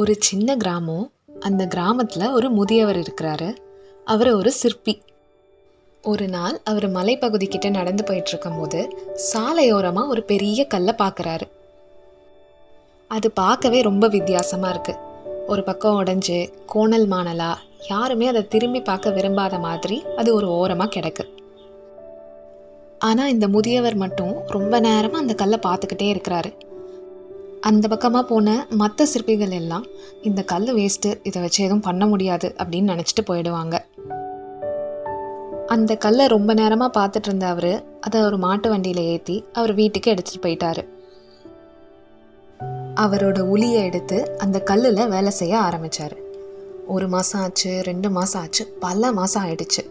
ஒரு சின்ன கிராமம் அந்த கிராமத்தில் ஒரு முதியவர் இருக்கிறாரு. அவர் ஒரு சிற்பி. ஒரு நாள் அவர் மலைப்பகுதி கிட்ட நடந்து போயிட்டு இருக்கும்போது சாலையோரமாக ஒரு பெரிய கல்லை பார்க்குறாரு அது பார்க்கவே ரொம்ப வித்தியாசமாக இருக்குது ஒரு பக்கம் உடஞ்சி கோணல் மாணலா யாருமே அதை திரும்பி பார்க்க விரும்பாத மாதிரி அது ஒரு ஓரமாக கிடக்கு. ஆனால் இந்த முதியவர் மட்டும் ரொம்ப நேரமாக அந்த கல்லை பார்த்துக்கிட்டே இருக்கிறாரு. அந்த பக்கமாக போன மற்ற சிற்பிகள் எல்லாம் இந்த கல் வேஸ்ட்டு இதை வச்சு எதுவும் பண்ண முடியாது அப்படின்னு நினச்சிட்டு போயிடுவாங்க. அந்த கல்லை ரொம்ப நேரமாக பார்த்துட்டு இருந்த அவர் அதை ஒரு மாட்டு வண்டியில் ஏற்றி அவர் வீட்டுக்கு எடுத்துகிட்டு போயிட்டாரு. அவரோட உளியை எடுத்து அந்த கல்லில் வேலை செய்ய ஆரம்பித்தார் ஒரு மாதம் ஆச்சு ரெண்டு மாதம் ஆச்சு பல மாதம் ஆயிடுச்சு.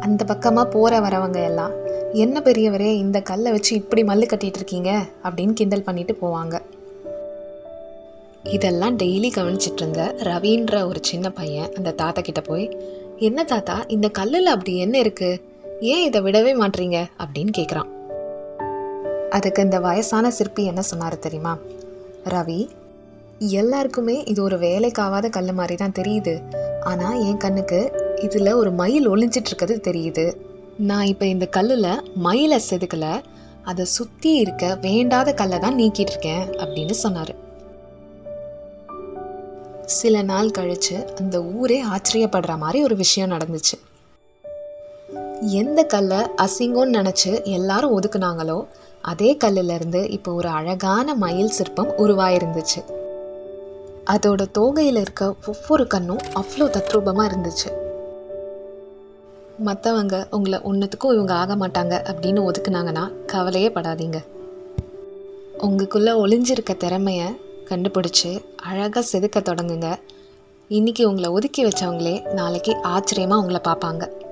அந்த பக்கமாக போகிற வரவங்க எல்லாம் என்ன பெரியவரே இந்த கல்லை வச்சு இப்படி மல்லு கட்டிட்டு இருக்கீங்க? அப்படின்னு கிண்டல் பண்ணிட்டு போவாங்க. இதெல்லாம் டெய்லி கவனிச்சிட்டு இருந்த ரவின்ற ஒரு சின்ன பையன் அந்த தாத்தா கிட்ட போய் என்ன தாத்தா இந்த கல்லில் அப்படி என்ன இருக்கு? ஏன் இதை விடவே மாட்றீங்க? அப்படின்னு கேட்குறான் அதுக்கு இந்த வயசான சிற்பி என்ன சொன்னார் தெரியுமா? ரவி எல்லாருக்குமே இது ஒரு வேலைக்காவாத கல் மாதிரி தான் தெரியுது. ஆனால் என் கண்ணுக்கு இதில் ஒரு மயில் ஒளிஞ்சிட்டு இருக்கிறது தெரியுது. நான் இப்போ இந்த கல்லில் மயிலை செதுக்கல அதை சுற்றி இருக்க வேண்டாத கல்லை தான் நீக்கிட்டு இருக்கேன் அப்படின்னு சொன்னார். சில நாள் கழிச்சு அந்த ஊரே ஆச்சரியப்படுற மாதிரி ஒரு விஷயம் நடந்துச்சு. எந்த கல்லை அசிங்கம்னு நினச்சி எல்லாரும் ஒதுக்குனாங்களோ அதே கல்லிலிருந்து இப்போ ஒரு அழகான மயில் சிற்பம் உருவாயிருந்துச்சு. அதோட தோகையில் இருக்க ஒவ்வொரு கண்ணும் அவ்வளோ தத்ரூபமாக இருந்துச்சு. மற்றவங்க உங்களை ஒன்றுத்துக்கும் இவங்க ஆக மாட்டாங்க அப்படின்னு ஒதுக்குனாங்கன்னா கவலையே படாதீங்க. உங்களுக்குள்ளே ஒளிஞ்சிருக்க திறமைய கண்டுபிடிச்சி அழகாக செதுக்க தொடங்குங்க. இன்னைக்கு உங்களை ஒதுக்கி வச்சவங்களே நாளைக்கு ஆச்சரியமாக உங்களை பார்ப்பாங்க.